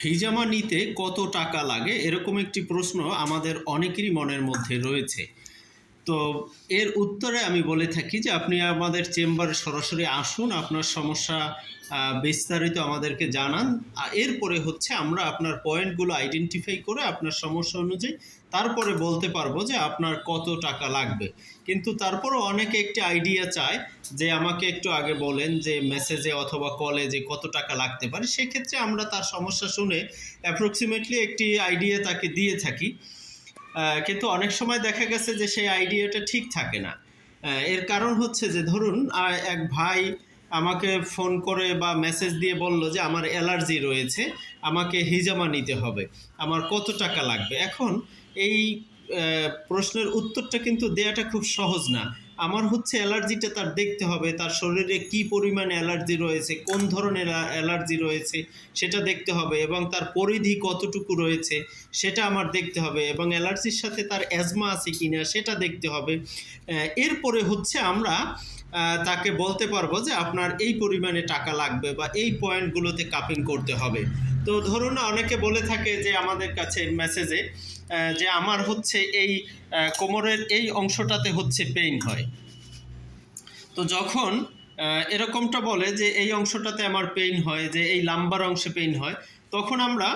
হিজামা নিতে কত টাকা লাগে? এরকম একটি প্রশ্ন আমাদের অনেকেরই মনের মধ্যে রয়েছে। তো এর উত্তরে আমি বলে থাকি যে আপনি আমাদের চেম্বারে সরাসরি আসুন, আপনার সমস্যা বিস্তারিত আমাদেরকে জানান। এরপরে হচ্ছে আমরা আপনার পয়েন্টগুলো আইডেন্টিফাই করে আপনার সমস্যা অনুযায়ী তারপরে বলতে পারব যে আপনার কত টাকা লাগবে। কিন্তু তারপরও অনেকে একটি আইডিয়া চায় যে আমাকে একটু আগে বলেন যে মেসেজে অথবা কলে যে কত টাকা লাগতে পারে, সেক্ষেত্রে আমরা তার সমস্যা শুনে অ্যাপ্রক্সিমেটলি একটি আইডিয়া তাকে দিয়ে থাকি। কিন্তু অনেক সময় দেখা গেছে যে সেই আইডিয়াটা ঠিক থাকে না। এর কারণ হচ্ছে যে ধরুন এক ভাই আমাকে ফোন করে বা মেসেজ দিয়ে বলল যে আমার অ্যালার্জি রয়েছে, আমাকে হিজামা নিতে হবে, আমার কত টাকা লাগবে? এখন এই প্রশ্নের উত্তরটা কিন্তু দেয়াটা খুব সহজ না। আমার হচ্ছে অ্যালার্জিটা তার দেখতে হবে, তার শরীরে কি পরিমাণ অ্যালার্জি রয়েছে, কোন ধরনের অ্যালার্জি রয়েছে, সেটা দেখতে হবে এবং তার পরিধি কতটুকু রয়েছে, সেটা আমার দেখতে হবে এবং অ্যালার্জির সাথে তার অ্যাজমা আছে কিনা সেটা দেখতে হবে। এরপরে হচ্ছে আমরা তাকে বলতে পারব যে আপনার এই পরিমাণে টাকা লাগবে বা এই পয়েন্টগুলোতে কাপিং করতে হবে। তো ধরুন অনেকে বলে থাকে যে আমাদের কাছে মেসেজে যে আমার হচ্ছে এই কোমরের এই অংশটাতে হচ্ছে পেইন হয়। তো যখন এরকমটা বলে যে এই অংশটাতে আমার পেইন হয়, যে এই লাম্বার অংশে পেইন হয়, তখন আমরা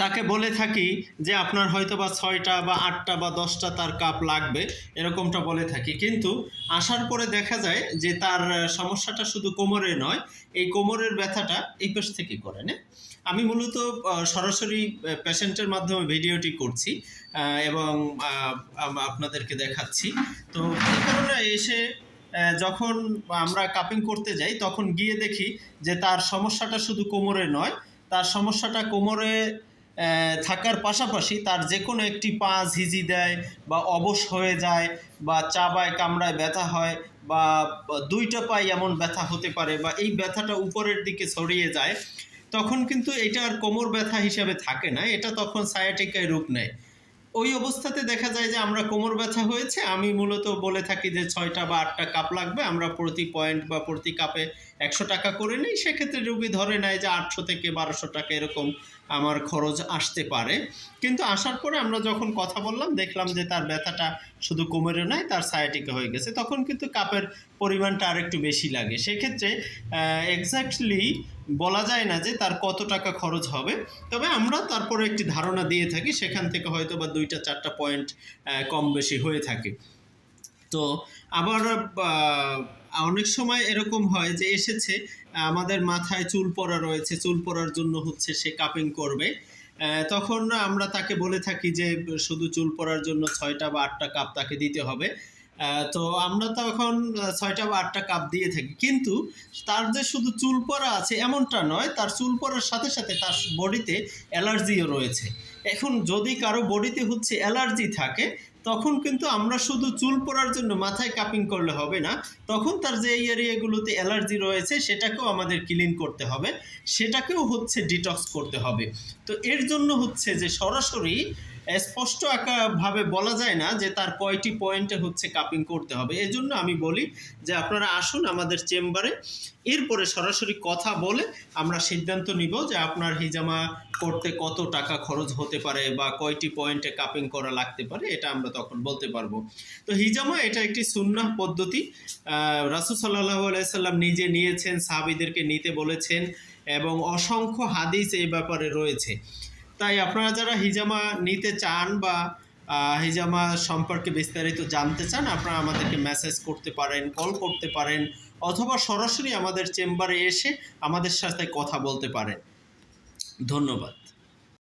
তাকে বলে থাকি যে আপনার হয়তো বা ছয়টা বা আটটা বা দশটা তার কাপ লাগবে, এরকমটা বলে থাকি। কিন্তু আসার পরে দেখা যায় যে তার সমস্যাটা শুধু কোমরে নয়, এই কোমরের ব্যথাটা এই পাশ থেকে করে না আমি মূলত সরাসরি পেশেন্টের মাধ্যমে ভিডিওটি করছি এবং আপনাদেরকে দেখাচ্ছি। তো এই কারণে এসে যখন আমরা কাপিং করতে যাই, তখন গিয়ে দেখি যে তার সমস্যাটা শুধু কোমরে নয় তার সমস্যাটা কোমরে থাকার পাশাপাশি তার যে কোনো একটি পা ঝিঝি দেয় বা অবস হয়ে যায় বা চাবায়, কামড়ায় ব্যথা হয় বা দুইটা পায়ে এমন ব্যথা হতে পারে বা এই ব্যথাটা উপরের দিকে ছড়িয়ে যায়, তখন কিন্তু এটা আর কোমর ব্যথা হিসাবে থাকে না। এটা তখন সায়াটিকায় রূপ নেয়। ওই অবস্থাতে দেখা যায় যে আমরা কোমর ব্যথা হয়েছে, আমি মূলত বলে থাকি যে ছয়টা বা আটটা কাপ লাগবে, আমরা প্রতি পয়েন্ট বা প্রতি কাপে একশো টাকা করে নিই। সেক্ষেত্রে রুগী ধরে নেয় যে আটশো থেকে বারোশো টাকা এরকম আমার খরচ আসতে পারে। কিন্তু আসার পরে আমরা যখন কথা বললাম, দেখলাম যে তার ব্যথাটা শুধু কোমরে নয়, তার সায়াটিকা হয়ে গেছে। তখন কিন্তু কাপের পরিমাণটা আরেকটু বেশি লাগে। সেক্ষেত্রে এক্স্যাক্টলি বলা যায় না যে তার কত টাকা খরচ হবে। তবে আমরা তারপরে একটি ধারণা দিয়ে থাকি, সেখান থেকে হয়তো বা দুইটা, চারটা পয়েন্ট কম বেশি হয়ে থাকে। তো আবার অনেক সময় এরকম হয় যে এসেছে, আমাদের মাথায় চুল পড়া রয়েছে, চুল পড়ার জন্য হচ্ছে সে কাপিং করবে। তখন আমরা তাকে বলে থাকি যে, শুধু চুল পড়ার জন্য ছয়টা বা আটটা কাপ তাকে দিতে হবে। তো আমরা তো এখন ছয়টা বা আটটা কাপ দিয়ে থাকি। কিন্তু তার যে শুধু চুল পড়া আছে এমনটা নয়, তার চুল পড়ার সাথে সাথে তার বডিতে অ্যালার্জিও রয়েছে। এখন যদি কারও বডিতে হচ্ছে অ্যালার্জি থাকে, তখন কিন্তু আমরা শুধু চুল পড়ার জন্য মাথায় কাপিং করলে হবে না। তখন তার যে এরিয়াগুলোতে অ্যালার্জি রয়েছে, সেটাকেও আমাদের ক্লিন করতে হবে। সেটাকেও হচ্ছে ডিটক্স করতে হবে। তো এর জন্য হচ্ছে যে সরাসরি স্পষ্ট ভাবে বলা যায় না যে তার কয়টি পয়েন্টে হচ্ছে কাপিং করতে হবে। এই জন্য আমি বলি যে আপনারা আসুন আমাদের চেম্বারে, এরপরে সরাসরি কথা বলে আমরা সিদ্ধান্ত নিব যে আপনার হিজামা করতে কত টাকা খরচ হতে পারে বা কয়টি পয়েন্টে কাপিং করা লাগতে পারে, এটা আমরা তখন বলতে পারব। তো হিজামা এটা একটি সুন্নাহ পদ্ধতি। রাসুল সাল্লাহ আলাইসাল্লাম নিজে নিয়েছেন, সাহাবিদেরকে নিতে বলেছেন এবং অসংখ্য হাদিস এই ব্যাপারে রয়েছে। তাই আপনারা যারা হিজামা নিতে চান বা হিজামা সম্পর্কে বিস্তারিত জানতে চান, আপনারা আমাদেরকে মেসেজ করতে পারেন কল করতে পারেন, অথবা সরাসরি আমাদের চেম্বারে এসে আমাদের সাথে কথা বলতে পারেন। ধন্যবাদ।